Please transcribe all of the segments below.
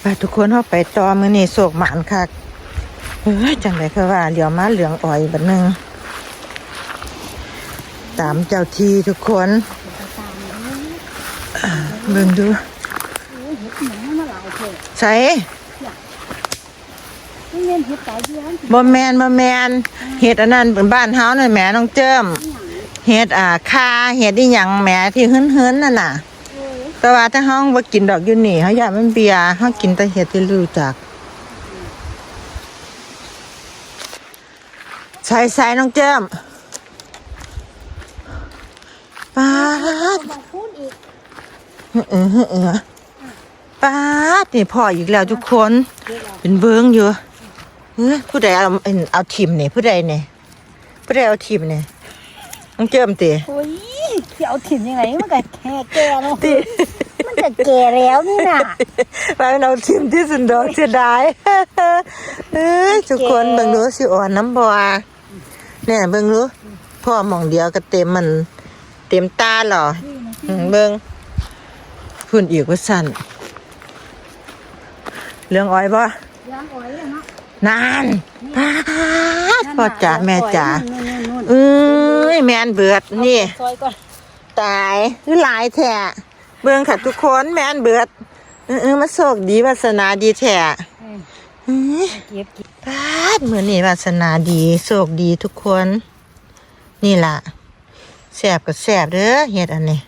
ไปทุกคนเข้าไปต่อมือนี่โศกหมานคักเฮ้ยจังไรคือว่าเดี๋ยวมาเหลืองอ่อยบัดหนึงตามเจ้าทีทุกคนเบิ่งดูใส่นี่เงินเฮ็ดตายเดือนบ่แมนบ่แมนเห็ดอันนั้นเป็นบ้านเฮานั่นแหมน้องเจิมเห็ดอ่าคาเห็ดอีหยังแหมที่เฮิ้นๆนั่นน่ะ แต่ว่าถ้าเฮาบ่กินดอกอยู่นี่เฮาอยากมันเบียร์เฮากินแต่เห็ดที่รู้จักใส่ใส่น้องเจิมป๊าดบอกพูดอีกเออเออเออป๊าดนี่พ่ออีกแล้วทุกคน เป็นเบิ้งอยู่เฮ้ยผู้ใดเอาเอาเอาทีมนี่ผู้ใดนี่ผู้ใดเอาทีมนี่น้องเจิมตีโอ้ยที่เอาถิ่นยังไงมันก็แค่แก่เนาะ มันจะแก่แล้วนี่น่ะไปเอาทีมที่สุดดอกเสียดายเฮ้ยทุกคนเบิ่งดูสิอ่อนน้ำบัวเนี่ยเบิ่งดูพ่อหมองเดียวก็เต็มมัน เต็มตาเหรออืมเบิ่งพุ่นอีกว่าสั่นเรื่องอ้อยบ่ยางอ้อยอะเนาะนานป๊าดพ่อจ๋าแม่จ๋านู่นๆเอ้ยแมนเบือดๆนี่ซอยก่อนตายคือหลายแท้ เบิ่งค่ะทุกคนแมนเบือดเออเออมาโชคดีวาสนาดีแท้เออเฮ้ยเก็บเก็บพาดเหมือนนี่วาสนาดีโชคดีทุกคน นี่ล่ะแสบก็แสบเด้อเฮ็ดอันนี้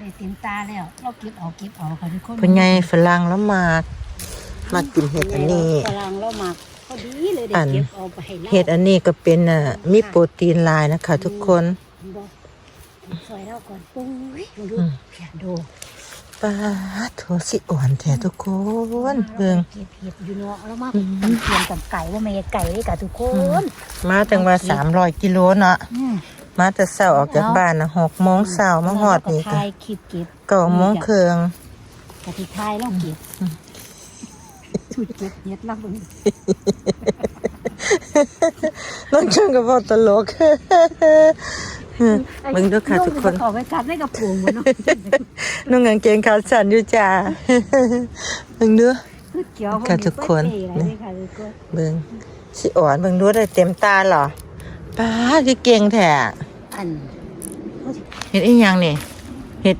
ได้เต็มตาแล้วเราเก็บเอาเก็บเอาค่ะทุกคนเพิ่นใหญ่ฝรั่งแล้วมากมากินเห็ดอันนี้ฝรั่งเราหมักพอดีเลยอัได้นเก็บเอาไปให้เราเห็ดอันนี้ก็เป็นอะมีโปรตีนหลายนะคะทุกคน บ่ซอยเราก่อนปุ้ยดูเพียดูปาดโถสิอ่อนแท้ทุกคนเบิ่งเก็บเห็ดอยู่เนาะแล้วมาเป็นเพียงกับไก่ว่าไม่ไก่เลยกับทุกคน มาจังว่าสามร้อยกิโลเนาะอืมมาแต่เช้าออกจากบ้านนะหกโมงเช้ามาหอดนี่ก็ก็ทายคลิปเก็บเก้าโมงครึ่งกะทิทายแล้วเก็บชุดเก็บเห็ดแล้วเบิ่งน้องช่างก็บอกตลก เบิ่งเด้วยค่ะทุกคนขอไปกัดได้กับปูงมันเนาะนุ่งกางเกงขาสั้นอยู่จ้าเบิ่งเด้อเกี่ยวค่ะทุกคนนี่ค่ะทุกคนเบิ่งสิอ่อนเบิ่งดูได้เต็มตาเหรอป้าคือเก่งแท้อันเฮ็ดอีหยังนี่เฮ็ด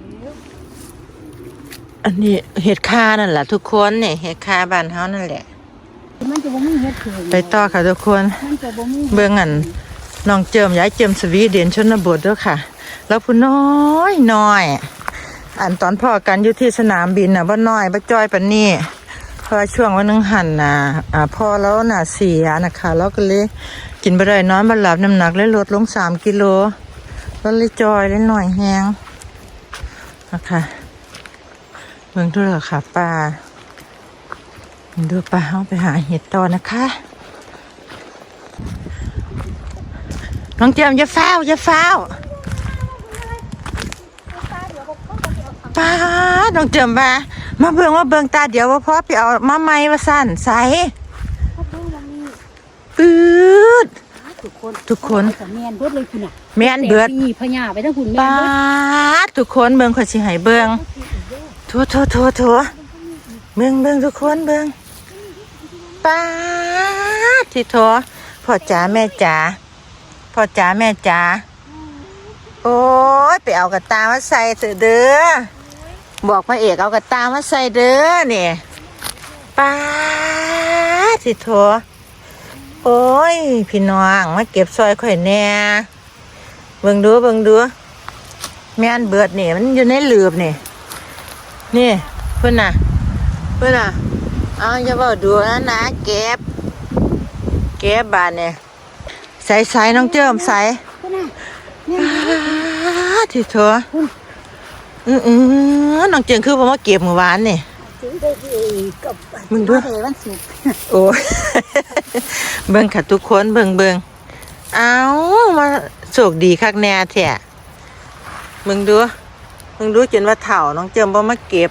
อันนี้เฮ็ดคานั่นแหละทุกคนนี่เฮ็ดคาบ้านเฮานั่นแหละมันจะบ่มีเห็ดเผือกไปต่อค่ะทุกคนมันจะบ่มีเบิ่งอัน น้องเจิมย้ายเจิมสวีเดนชนบทด้วยค่ะ แล้วผู้น้อยน้อย อันตอนพ่อกันอยู่ที่สนามบินน่ะบ่น้อยบ่จ้อยปานนี้เพราะช่วงวันนึงหันน่ะอ่าพ่อแล้วน่ะเสียนะคะแล้วก็เลยกินบ่ได้นอนบ่หลับน้ำหนักเลยลดลงสามกิโลแล้วเลยจอยเลยหน่อยแฮงนะคะเบิ่งดูเถอะค่ะป้าดูป้าเฮาไปหาเห็ดต่อนะคะ น้องเจมส์อย่าฟ้าวอย่าฟ้าวป้าดน้องเจมส์ว่ามาเบิ่งว่าเบิ่งตาเดี๋ยวว่าพ่อไปเอามาใหม่ว่าสั่นใสปื๊ดทุกคนทุกคนแต่แม่นเบิดเลยคุณน่ะแม่นเบิดแต่ปีพญาไปทั้งคุณแม่ป้านเบิดดทุกคนเบิ่งขอยสิให้เบิ่งทัวทัวทัวทัวเบิ่งเบิ่งทุกคนเบิ่งป้าดที่ทัวพ่อจ๋าแม่จ๋า พ่อจ๋าแม่จ๋าโอ้ยไปเอากระตามาใส่เถอะเด้อบอกพระเอกเอากระตามาใส่เด้อเนี่ยป้าสิโถโอ้ย พี่น้องมาเก็บซอยข่อยแน่เบิ่งดูเบิ่งดูแม่นเบิดนี่มันอยู่ในหลืบนี่นี่เพื่อนน่ะ เพื่อนน่ะเอาอย่าบอกดูนะนะเก็บ เก็บบานเนี่ย ส่ใส่น้องเจิมใส่คุณน่ะอ้าที่เธออืออือน้องเจียงคือผมว่าเก็บเมื่อวานนี่ถึงด้ที่กับมึงดูวันศุกร์โอ้ยเบิ่งค่ะทุกคนเบิ่งเบิ่งเอามาโชคดีคักแน่แท้มึงดูมึงดูจนว่าเถ่าน้องเจิมบ่มาเก็บ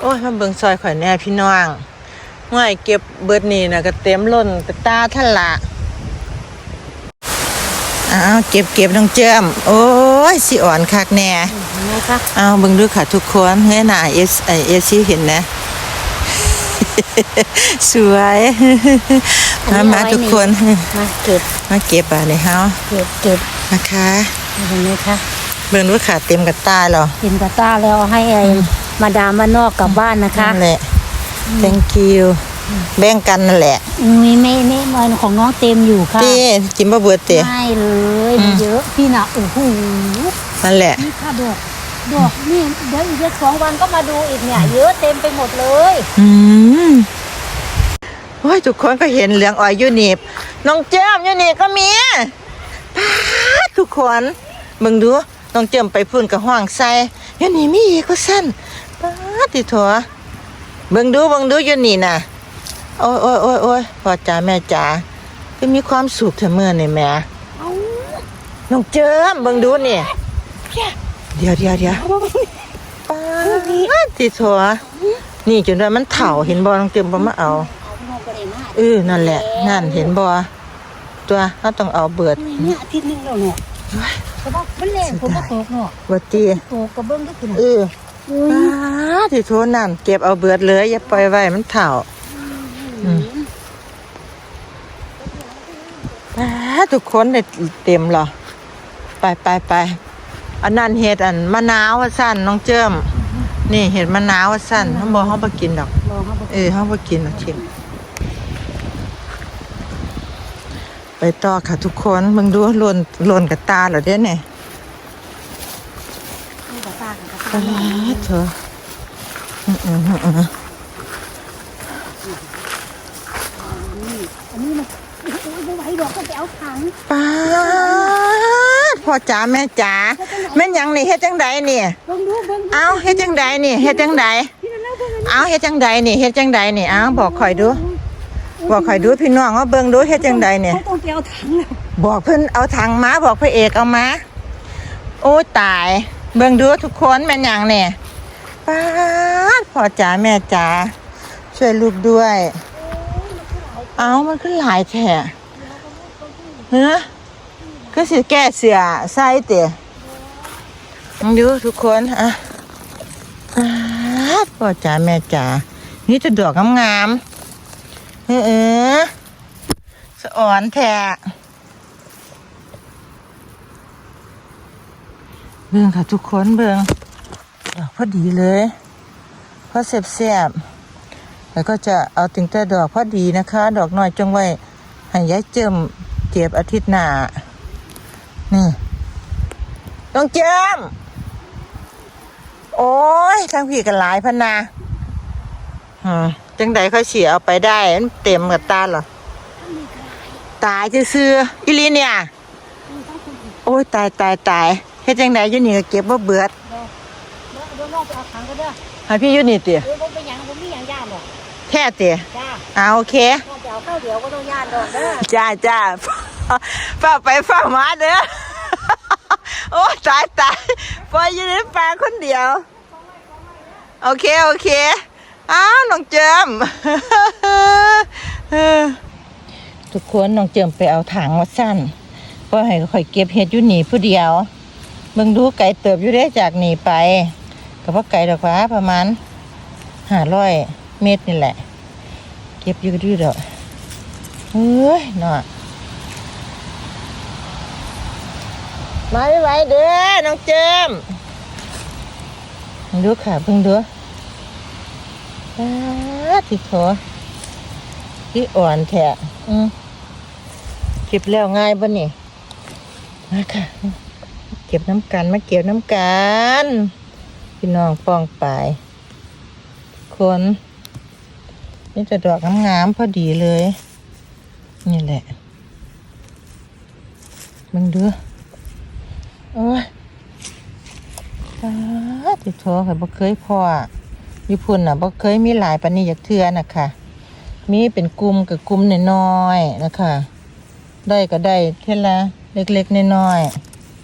โอ้ยมาเบิ่งซอยข่อยแน่พี่น้องง่ายเก็บเบิดนี่นะก็เต็มล้นกระตาท่านละ ออ้าวเก็บเก็บน้องเจิมโอ้ยสิอ่อนคักแน่เห็นไหมคะเอาเบิ่งดูค่ะทุกคนเฮ้ยน่าเอสไอเอสเห็นนะ สวยมามาทุกคนมาเก็บมาเก็บอะนี่เฮาเก็บเก็บนะคะเห็นไหมคะเบิ่งดูค่ะเต็มกระตาเหรอกินกระต้าแล้วเอาให้ไอ้มาดามมานนอกกลับบ้านนะคะนั่นแหละ thank you แบ่งกันนั่นแหละมีไม่ไม่มันของน้องเต็มอยู่ค่ะที่จิมบ่เบิดเตะไม่เลยมันเยอะพี่น่ะโอ้โหนั่นแหละนี่ค่ะดอกดอกนี่เดี๋ยวอีกสักสองวันก็มาดูอีกเนี่ย เยอะเต็มไปหมดเลย อืมโอ้ยทุกคนก็เห็นเหลืองอ่อยอยู่นี่น้องเจิมอยู่นี่ก็มีป้าดทุกคนมึงดูน้องเจิมไปพุ่นกับห้องใส่อยู่นี่มีอีกก็สั้นป้าดติถัวเบิ่งดูเบิ่งดูอยู่นี่น่ะ โอ้ยโอ้ยโอ้ยโอ้ยพ่อจ๋าแม่จ๋าก็มีความสุขเถอะเมื่อนี่แหม่เอาน้องเจิมเบิ่งดูนี่เดี๋ยวเดี๋ยวเดี๋ยวป้าดติถัวนี่จนว่ามันเถ่าเห็นบ่น้องเจิมบ่มาเอาเอาพี่น้องไปเลยนะเออนั่นแหละ นั่นเห็นบ่ตัวเขาต้องเอาเบิดเนี่ยอาทิตย์หนึงแล้วเนี่ยแต่ว่ามันแรงผมก็ตกเนาะบ่ตีตกกระเบื้องก็คือเอออุ้ยป้าที่โทษนั่นเก็บเอาเบิดเลยอย่าปล่อยไว้มันเถ่าอืมป้า ทุกคนได้เต็มเหรอ ไปไปไปอันนั้นเห็ดอันมะนาวว่าสั้นน้องเจิม นี่เห็ดมะนาวว่าสั้นเขาบอกเขาบ่กินดอกลองเขาไปเออเขาบ่กินหรอกทิมไปต่อค่ะทุกคนมึงดูหล่นหล่นกับตาเหรอเด้เนี่ยดูกระตากกระตาตาเธออืมอืมอืมอืม อันนี้มันโอ้ยไม่ไหวดอกก็ไปเอาถัง ป้าดพ่อจ๋าแม่จ๋าแม่นหยังนี่เฮ็ดจังใดนี่เบิ่งดูเบิ่งเอาเฮ็ดจังใดนี่เฮ็ดจังใดพี่นั่นแล้วเบิ่งอันนี้เอาเฮ็ดจังใดนี่เฮ็ดจังใดนี่เอาบอกข่อยดู บอกข่อยดูพี่น้องว่าเบิ่งดูเฮ็ดจังใดนี่ เขาต้องไปเอาถังแล้วบอกเพิ่นเอาถังมาบอกพระเอกเอามาโอ้ยตาย เบิ่งดูทุกคนแม่นหยังเนี่ยป้าดพ่อจ๋าแม่จ๋าช่วยลูกด้วย เอามันขึ้นหลายแท้ เฮ้ก็สิแก้เสือใส่เตะมึงดูทุกคนอะพ่อจ๋าแม่จ๋านี่จะดอกงามๆเออเออสะอ่อนแท้เบิ่งค่ะทุกคนเบิ่งดอกพอดีเลยพอเสียบเสียบๆแล้วก็จะเอาถึงแต่ดอกพอดีนะคะ ดอกน้อยจงไว้ให้ยายเจิม เก็บอาทิตย์หน้า นี่ต้องเจิมโอ้ยทางพี่กันหลายพันนาอืมจังใดค่อยเสียเอาไปได้ มันเต็มกับตาเหรอ ตายซื่อๆอีหลีเนี่ย โอ้ยตายตายตายเฮ็ดจังไดอยู่นี่ก็เก็บบ่เบิดเดี๋ยวน้องไปเอาถังก็ได้ให้พี่อยู่นี่ติเดี๋ยวผมไปหยังผมมีหยังย่านหรอก แท้ติจ้าอ่าโอเคน้องไปเอาข้าวเดี๋ยวก็ต้องย่านดอกเด้อจ้าจ้าฝ้าไปฝ้ามาเด้อโอ้ตายตายปล่อยอยู่ในป่าคนเดียว โอเคโอเคอ้าวน้องเจิมทุกคนน้องเจิมไปเอาถังมาสั้นเพราะให้ข่อยเก็บเห็ดอยู่นี่ผู้เดียวเบิ่งดูไก่เติบอยู่ได้จากนี่ไปก็เพราะไก่ดอกฟ้าประมาณห้าร้อย เมตรนี่แหละ เก็บอยู่ด้วยดอเฮ้ยน่ะมาไม่ไหวเด้อน้องเจมดูค่ะเพิ่งดูป้าดที่โถที่อ่อนแท้อืมเก็บแล้วง่ายปะนี่มาค่ะเก็บน้ำกันมาเก็บน้ำกันพี่น้องป้องปลายคน นี่จะดอกงามๆพอดีเลย นี่แหละมึงดูโอ้ยตาติดโทค่ะบ่เคยพอญี่ปุ่นน่ะบ่เคยมีหลายปานนี้อยากเทือน่ะค่ะ มีเป็นกลุ่มกับกลุ่มน้อยๆนะคะได้ก็ได้เท่าละเล็กๆน้อย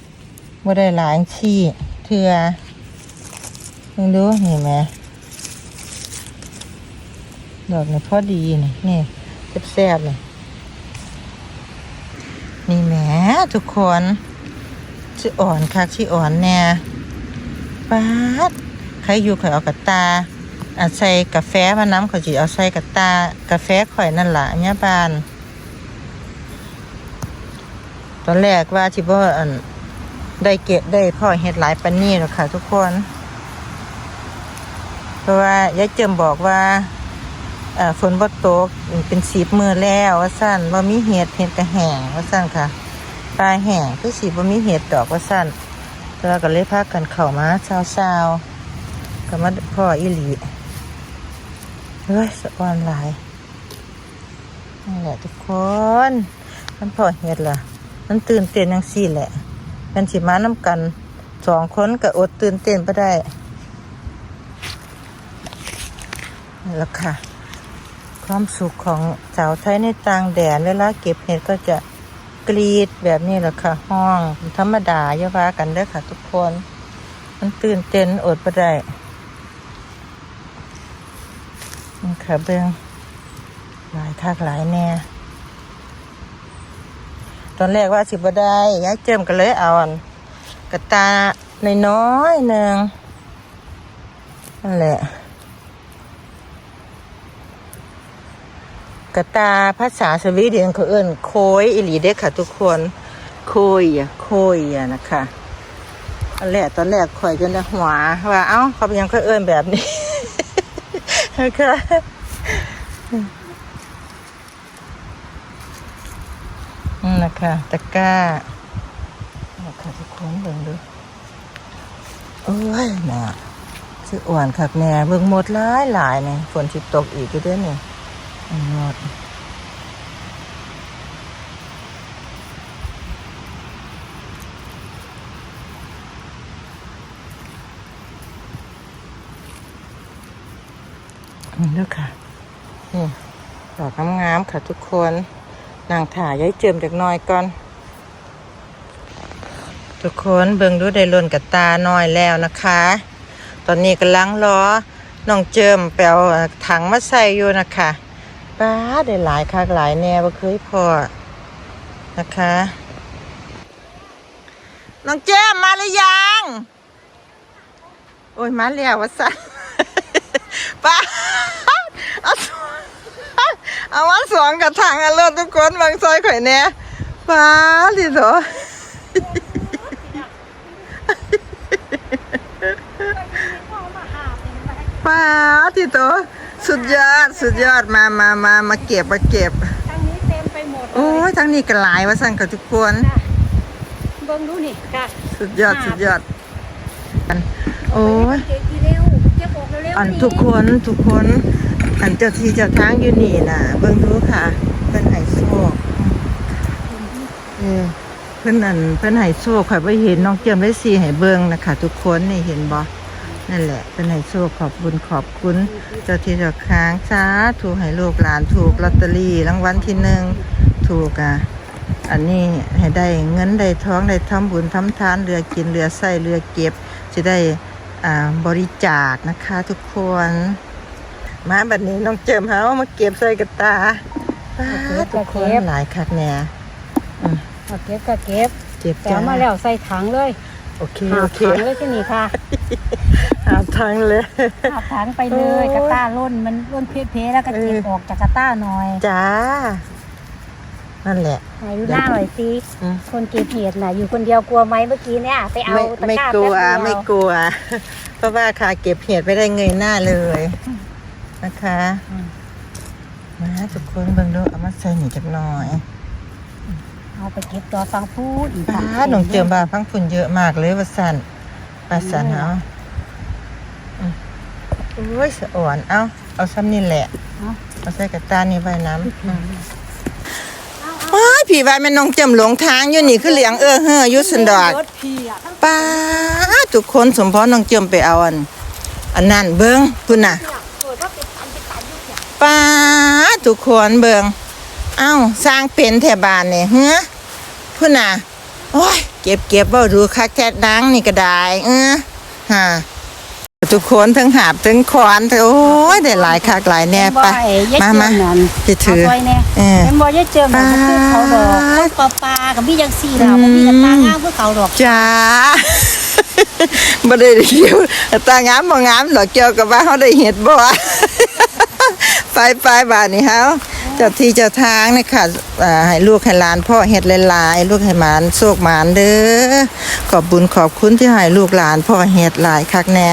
ๆบ่ได้หลายชี้เทือมึงดูนี่แหม ดอกนี่พอดีนี่นี่แซ่บๆนี่นี่แหมทุกคนชื่ออ่อนคักชื่ออ่อนแน่ป๊าดใครอยู่ข่อยเอากระตาอาใส่กาแฟมาน้ำข่อยจิเอาใส่กระตากาแฟข่อยนั่นละเนี่ยบาน ตอนแรกว่าที่บ่อันได้เก็บได้พ่อเฮ็ดหลายปันนี่หรอกค่ะ ทุกคน เพราะว่ายายเจิมบอกว่า ฝนบ่ตกเป็นสีมือแล้ว ว่าสั้นว่ามีเห็ดเห็ดกระแห้งว่าสั้นค่ะปลาแห้งคือสีบ่มีเห็ดดอกว่าสั้นแต่ว่าก็เลยพากันเข้ามาเช้าๆก็มาพ่ออีหลีเฮ้ยสะออนหลายนี่แหละทุกคน มันพ่อเห็ดล่ะ มันตื่นเต้นจังซี่แหละเป็นสิมาน้ำกันสองคนก็อดตื่นเต้นบ่ได้แหละค่ะ ความสุขของสาวไทยในต่างแดนเวลาเก็บเห็ดก็จะกรีดแบบนี้แหละค่ะ ห้องธรรมดาอย่าว่ากันเด้อค่ะ ทุกคน มันตื่นเต้นอดบ่ได้นี่ค่ะเบิ่งหลายคักหลายแน่ตอนแรกว่าสิบ่ได้ยายเจิมก็เลยเอาอันกระตาในน้อยหนึ่งนั่นแหละ กระตาภาษาสวีเดนเขาเอิ้นโคยอิลีเด้อค่ะทุกคนโคยอะโคยอะนะคะอันแรกตอนแรกข่อยจนได้หัวว่าเอ้าเขาเป็นหยังเขาเอิ้นแบบนี้นะคะนี่นะคะตะกร้านะคะทุกคนเบิ่งดูโอ้ยน่ะซื้ออ่วนคักแน่เบิ่งหมดหลายหลายๆนี่ฝนสิตกอีกอยู่เด้อนี่ มดนี่ลูกค่ะ นี่ดอกงามๆค่ะทุกคนนางถ่ายย้ายเจิมจากน้อยก่อน ทุกคนเบิ่งดูได้ล่นกับตาน้อยแล้วนะคะ ตอนนี้กำลังรอน้องเจิมไปเอาถังมาใส่อยู่นะคะ ป้าได้หลายคักหลายแนวบ่เคยพอนะคะ น้องเจมมาหรือยัง โอ้ยมาแล้ววะสันป้าเอาสองเอามาสองกับทางอันเลิศทุกคนบางซอยข่อยแน่ป้าดิโถป้าดิโถ สุดยอด สุดยอด มามามามาเก็บ มาเก็บ ทางนี้เต็มไปหมดเลโอ้ยยทั้งนี้ก็หลายวะสั่งกับทุกคนเบิ่งดูนี่ค่ะสุดยอด สุดยอดอันโอ้ย เก็บทีเร็วเก็บออกเร็วๆอันทุกคนทุกคนอันเจ้าที่เจ้าทางอยู่นี่น่ะ เบิ่งดูค่ะ เพิ่นให้โชคเออเพิ่นอันเพิ่นให้โชคข่อยบ่เห็นน้องเจิมได้สีให้เบิ่งนะคะทุกคนนี่เห็นบ่ นั่นแหละเพิ่นให้โชคขอบบุญขอบคุณเจ้าที่เจ้าทางสาธุให้ลูกหลานถูกลอตเตอรี่รางวัลที่หนึ่งถูกอะอันนี้ให้ได้เงินได้ท้องได้ทำบุญทำทานเรือกินเรือใส่เรือเก็บจะได้อ่าบริจาคนะคะทุกคน มาบัดนี้น้องเจิมเฮามาเก็บใส่กระตาป้าดทุกคนหลายคักแน่เอาเก็บก็เก็บเจ็บแต่จ้ามาแล้วใส่ถังเลย โอเคหาโอเคถังเลยที่นี่ค่ะหาทางเลย หาถังไปเลยโอ้ยกระต้าร่นมันร่นเพลๆแล้วก็เก็บเออ ออกจากกระต้าหน่อยจ้า นั่นแหละ ไหนดูหน้าหน่อยสิอืม คนเก็บเห็ดน่ะ อยู่คนเดียวกลัวไหมเมื่อกี้เนี่ยไปเอาไม่ตะไม่กร้ากลัวแป๊บเดียวไม่กลัว เพราะว่าค่ะเก็บเห็ดไม่ได้เงยหน้าเลยนะคะ อืมมาทุกคนเบิ่งดูเอามาใส่หนีจักหน่อย เอาไปเก็บตัวฟังพูดอีกป้าค่ะหนองเจียมบาพังฝุ่นเยอะมากเลยว่าสันปลาสันเอาอืมโอ้ยสะอ่อนเอาเอาซ้ำนี่แหละ เอาเอาใส่กระตานี่ไว้น้ำว้ายผีวายแม่น้องเจียมหลงทางอยู่นี่คือเหลียงเออเฮ้ออยู่สันดอกรถพี่อะทั้งป้าทุกคนสมพรน้องเจียมไปเอาอันอันนั้นเบิ้งพุ่นน่ะเนี่ยเปิดว่าเป็นตันเป็นตันอยู่เนี่ยป้าทุกคนเบิง เอ้าสร้างเป็นแถบานเนี่ยเฮ้อพุ่นน่ะโอ้ยเก็บเก็บเบ้าดูคักแท้ดังนี่ก็ได้เออฮะทุกคนทั้งหาบทั้งขวานโอ้ยได้หลายคักหลายแน่ไปมามามามาพี่ถือเาไว้แน่เออเป็นบ่ยายเจิมมันคือเขาดอกคนปลาปลากับมีจังซี่ล่ะบ่มีกระตางามเพื่อเขาดอกจ้าบ่ได้เกี่ยวตางามบ่งามหรอกเกี่ยวกับว่าเฮาได้เฮ็ดบ่ไปไปบ้านนี้เฮาเจ้าที่จ้าทางนี่ค่ะอ่าให้ลูกให้หลานพ่อเฮ็ดหลายๆลูกให้หมานโชคหมานเด้อขอบบุญขอบคุณที่ให้ลูกหลานพ่อเฮ็ดหลายคักแน่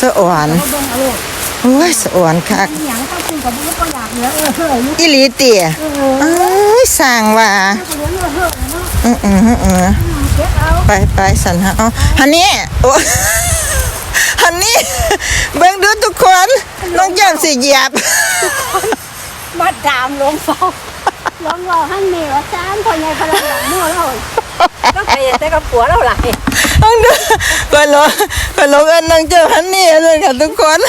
สะอ่อนโอ้ยสะอ่อนคักอีหลีเตี่ยเอ้ยสร้างว่าอืออืออือไปไปสันฮะอ๋อฮันนี่โอ้ฮันนี่เบิ่งดูทุกคนน้องแก้มสิเหยียบ มาดามลงเฝ้าลองว่าหั่นนี่ว่าจานพ่อใหญ่พลังหลังมั่วเราก็ไปแต่กับผัวเราหลายน้องดูก็ลงก็ลงเอิ้นน้องเจ้าฮันนี่เลยค่ะทุกคน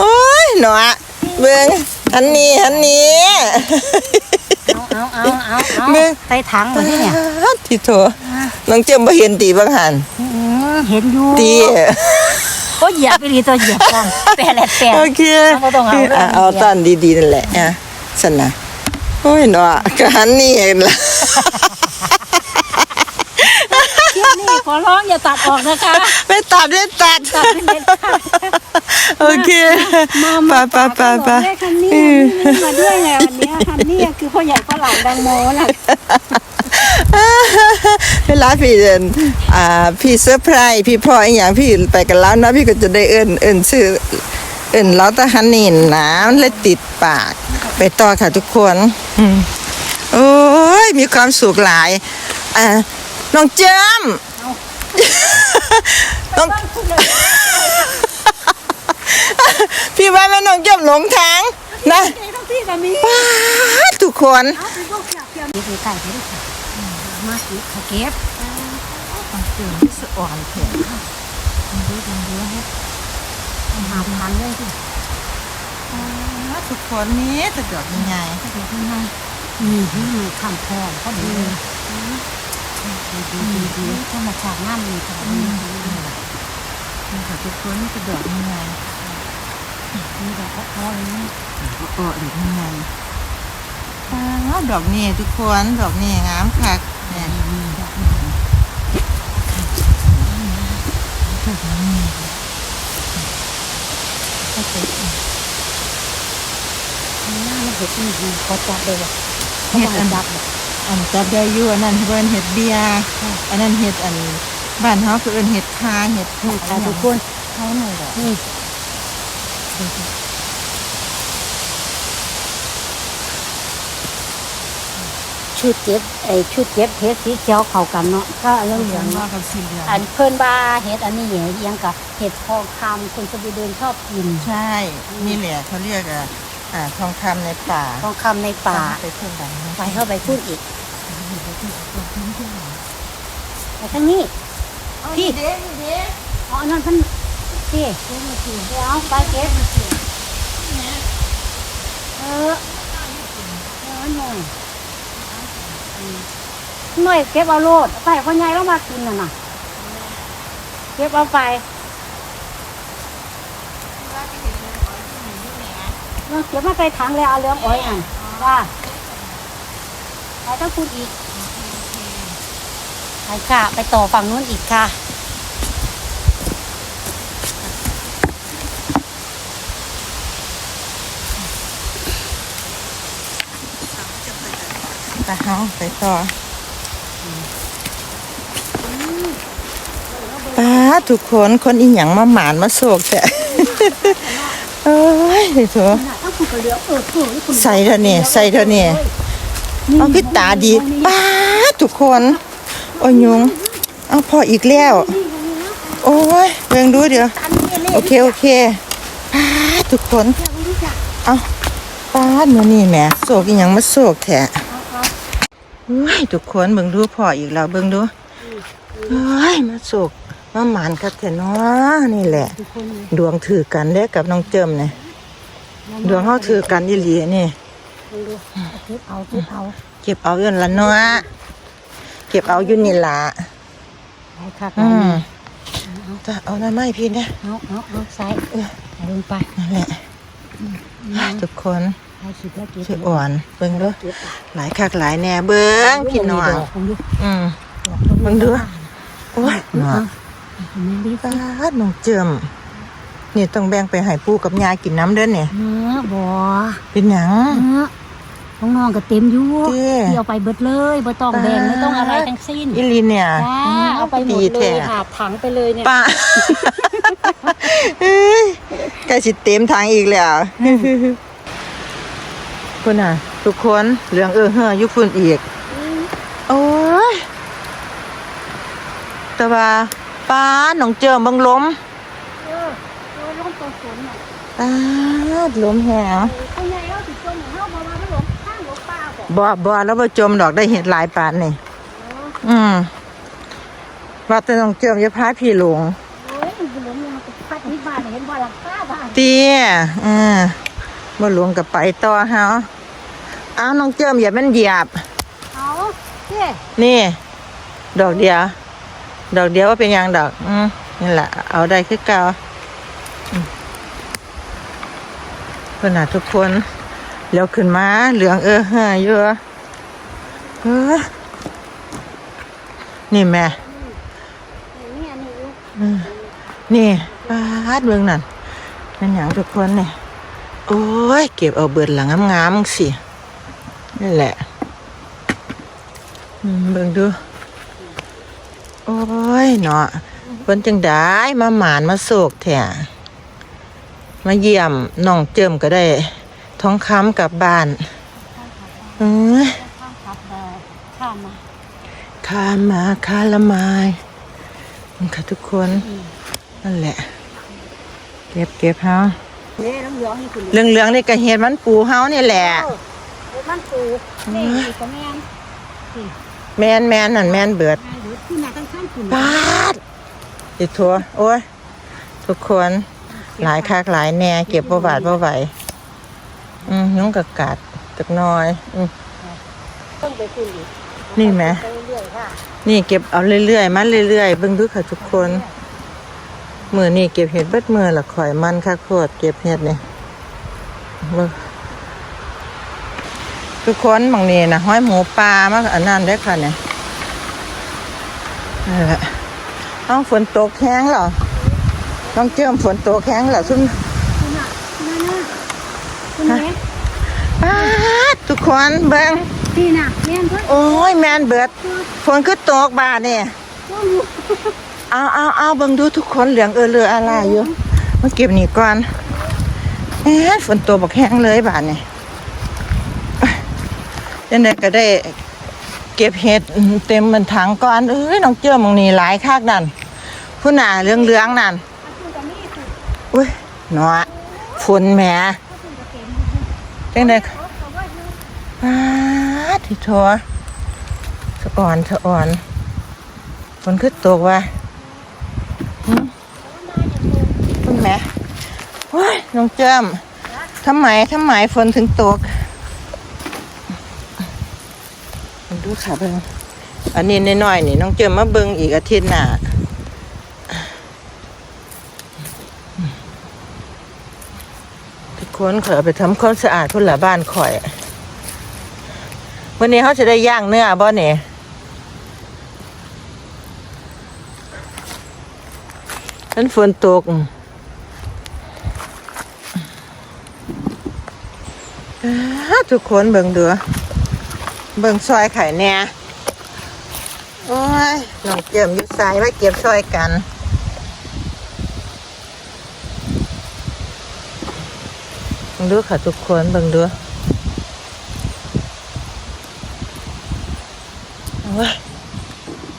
โอ้ยหนอเบิ่งฮันนี่ฮันนี่เอาเอาเอาเอาเอาแม่ใส่ถังเหมือนที่เนี่ยที่โถน้องเจ้าบ่เห็นตีบางหันอืมเห็นอยู่ตีก็เหยียบไปดีตัวเหยียบก่อนแปะแหลกแปะโอเคเอาบ่ต้องเอาเรื่องอะเอาตอนดีๆนั่นแหละอะ สันนะโอ้ยหนอก็ฮันนี่เห็นละคลิปนี้ขอร้องอย่าตัดออกนะคะ ไม่ตัดไม่ตัด ตัดเป็นเด็ดขาดโอเคมาไปมาไปไปไปด้วยคันนี้มาด้วยไงวันเนี้ยคันนี้คือพ่อใหญ่ฝรั่งดังโมน่ะเวลาพี่เดินอ่าพี่เซอร์ไพรส์พี่พ่ออีหยังพี่ไปกันแล้วนะพี่ก็จะได้เอิ้นเอิ้นชื่อเอิ้นล้อตะฮันนี่นะมันเลยติดปาก ไปต่อค่ะทุกคนอืมโอ้ยมีความสุขหลายอ่าน้องเจิมน้องพี่ว่าแม่น้องเจิมหลงทางนะทั้งที่ก็มีป๊าดทุกคนเอาไปพวกอยากเกี่ยวนี่คือไก่ที่ได้ค่ะมาสิเขาเก็บตื่นสอ่อนเถอะดูดูดูให้หาพันเลยสิ ทุกคนนี้สะดวกยังไงเดี๋ยวทำไมมีที่มีคำพอมก็ดีดีดีดีดีธรรมชาติงามมีค่ะนี่ค่ะทุกคนนี่สะดวกยังไงมีดอกพอเลยเอกอหรือยังไงอดอกนี่ทุกคนดอกนี่งามคักเนี่ยหน้ามัน เห็ดนี่เขาจับเลยว่ะเขาบอกจับแบบอันจับได้อยู่อันนั้นเพิ่นเห็ดเบียร์อันนั้นเห็ดอันบ้านเฮาคือเอิ้นเห็ดคาเห็ดนี่ค่ะทุกคนเขาหน่อยดอกนี่ชุดเจ็บไอชุดเจ็บเฮ็ดสีเขียวเข้ากันเนาะก็เรื่องเหลืองว่าเนาะ กับสีเหลืองอันเพิ่นบาเฮ็ดอันนี้เอียงกับเห็ดทองคำคนสวีเดนชอบกิน ใช่ นี่แหละเขาเรียกอะ อ่าทองคำในป่าทองคำในป่า ไปเพิ่มกันนะไปเข้าไปพูดอีกไปทางนี้พี่เด้เด้อ๋ออันนั่นเพิ่นพี่เดี๋ยวไปเก็บเออเออหน่อยอืมหน่อยเก็บเอาโลดไปพ่อใหญ่เรามากินน่ะน่ะเก็บเอาไป เราเก็บมาไปถังเลยเอาเรื่องอ้อยอะว่าไปต้องพูดอีกไปค่ะ ไปต่อฝั่งนู้นอีกค่ะไปเฮาไปต่อป้าทุกคนคนอีหยังมาหมานมาโศกแต่ เอ้ยเถอะ ใส่เถอะนี่ยใส่เถอะนี่ยเอาคือตาดีป้าทุกคนโอ้ยยุงเอาพออีกแล้ว โอ้ยเบิ่งดูเดี๋ยว โอเคโอเคป้าทุกคนเอาป้ามานี่แม่โศกอีหยังมาโศกแท้เฮ้ยทุกคนเบิ่งดูพออีกแล้วเบิ่งดูเฮ้ยมาโศกมาหมานกับแท้นาะนี่แหละ ดวงถือกันเด้กับน้องเจิมเนี่ย ดวงเฮาถือกันอีหลีนี่เก็บเอาเก็บเอาเก็บเอาอยู่ละเนาะเก็บเอาอยู่นี่ละให้ค่ะอืมจะเอาหน้าไม้พี่เนี่ยเอาเอาเอาซ้ายเออลงไปนั่นแหละทุกคนให้คิดแล้วเก็บชื่ออ่อนเบิ่งเด้อเก็บหลายคักหลายแหน่เบิ่งพี่น้องผมดูอืมเบิ่งดูโอ้ยหนอแม่ดีปาดน้องเจิม นี่ต้องแบ่งไปให้ปู่กับยายกินน้ำเด้อเนี่ยเนื้อบ่เป็นหยังเนื้อน้องๆก็เต็มอยู่เจ้ที่เอาไปเบิดเลยบ่ต้องแบ่งไม่ต้องอะไรทั้งสิ้นอีลีเนี่ยจ้าเอาไปหมดดีเลแท้ยค่ะถังไปเลยเนี่ยป้าเอ้ยใกล้สิเต็มทางอีกแล้วคุณน่ะ ทุกคนเรื่องเออเฮืออยุฝุ่นอีกโอ้ยแต่ว่าป้าหนองเจิมบังล้ม เออโอ้ยล้มตัวฝน น่ะป้าดล้มแหงเขาใหญ่เอาสิจมเฮาบ่ว่ามันหลงข้างหลงป้าบ่บ่บ่แล้วบ่จมดอกได้เห็ดหลายปานนี่ อืมว่าแต่น้องเจิมอย่าพาพี่หลงโอ้ยมันหลงยังมันก็พัดนิดบ้านเห็นบ่หลังคาบ้านเตี้ยอืมบ่หลวงกับไปต่อเฮาอ้าวน้องเจิมอย่ามันเหยียบเอาเจ้นี่ ดอกเดียว ดอกเดียวว่าเป็นหยังดอก อืมนี่แหละ เอาได้คือเก่าอืมเพื่อนน่ะทุกคนแล้วขึ้นมาเหลืองเออเฮ้ออยู่เออนี่แม่นี่อันนี้อยู่อืมนี่ปาดเบืองนั่นนั่นหยังทุกคนเนี่ยโอ้ยเก็บเอาเบิดหลังงามๆสินี่แหละเบิ่งดูโอ้ยเนาะเพิ่นจังได้มาหมานมาโศกแท้ มาเยี่ยมน้องเจิมก็ได้ทองคำกลับบ้านเอ้ยข้ามขับเอ่อข้ามมาคามาคาละไมายนี่ค่ะทุกคน นั่นแหละ เก็บเก็บเฮาเด้น้ำเหลืองนี่คุณเหลืองเหลืองๆนี่ก็เห็ดมันปูเฮานี่แหละ เออเดี๋ยวมันปูนี่นี่ก็แม่นนี่แมนแมนนั่นแมนเบิดแม่นอยู่ที่หน้าตั้งข้างคุณ ปาดอีทัวโอ้ย ทุกคน หลายคักหลายแหน่เก็บบ่บาดบ่ไหวอืมยุงกะกัดจักหน้อยอืมต้องไปคุณอีกนี่ไหมไปเรื่อยๆค่ะนี่เก็บเอาเรื่อยๆมาเรื่อยๆเบิ่งดูค่ะทุกคนมือนี่เก็บเห็ดเบิดมือละข่อยมันค่ะโคตรเก็บเห็ดนี่เบิ่งทุกคนบางนี่นะห้อยหมูปลามาอันนั้นได้อค่ะเนี่ยนั่นแหละต้องฝนตกแห้งเหรอ ต้องเจิมฝนตกแห้งเหรอซุ่มคุณน่ะนั่นน่ะคุณแม่ป้าดทุกคนเบิ่งพี่น่ะแม่นเพิ่นโอ้ยแมนเบิดฝนคือตกบาดนี่ก็อยู่เอาเอาเอาเบิ่งดูทุกคนเหลืองเออเรืออะไรอยู่มาเก็บนี่ก่อนเอ๊ะฝนตกบักแห้งเลยบาดนี่ยังไงก็ได้เก็บเห็ดเต็มมันถังก่อนเอ้ยน้องเจ้ามึงนี่หลายคักนั่นผู้หน่าเหลืองเหลืองๆนั่นอันคุณกับนี่คื ออุ้ยหนอฝนแหมเจังไดเขาเขาว่าอยู่ป้าที่ทัวสะอ่อนสะอ่อนฝนคือตกว่ะหึคุณแม่โอ้ยน้องเจิมทำไมทำไมฝนถึงตกมาดูค่ะเบิ่งอันนี้น้อยๆนี่น้องเจิมมาเบิ่งอีกอาทิตย์หน้าทุก คนขอเอาไปทำความสะอาดพุ่นละบ้านข่อยวันนี้เขาจะได้ย่างเนื้อบ่เนี่ยฉันฝนตกทุกคนเบิ่งเดือเบิ่งซอยไข่แหน่ โอ้ยน้องเจิมอยู่สายไว้เก็บซอยกัน บิ่งดูค่ะทุกคนเบิ่งดูโอ้ย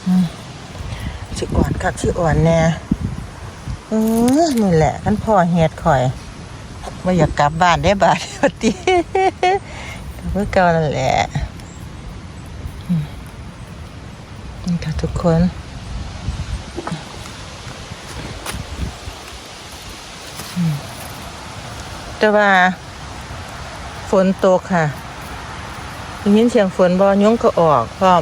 อืมสิอ่อนคักสิอ่อนแน่เออนี่แหละกันพ่อเฮ็ดข่อยว่าอยากกลับบ้านได้บาดเดียวติเมื่อเก่านั่นแหละนี่ค่ะทุกคนอืม แต่ว่า ฝนตกค่ะยินเสียงฝนบอยุ้งก็ออกพร้อม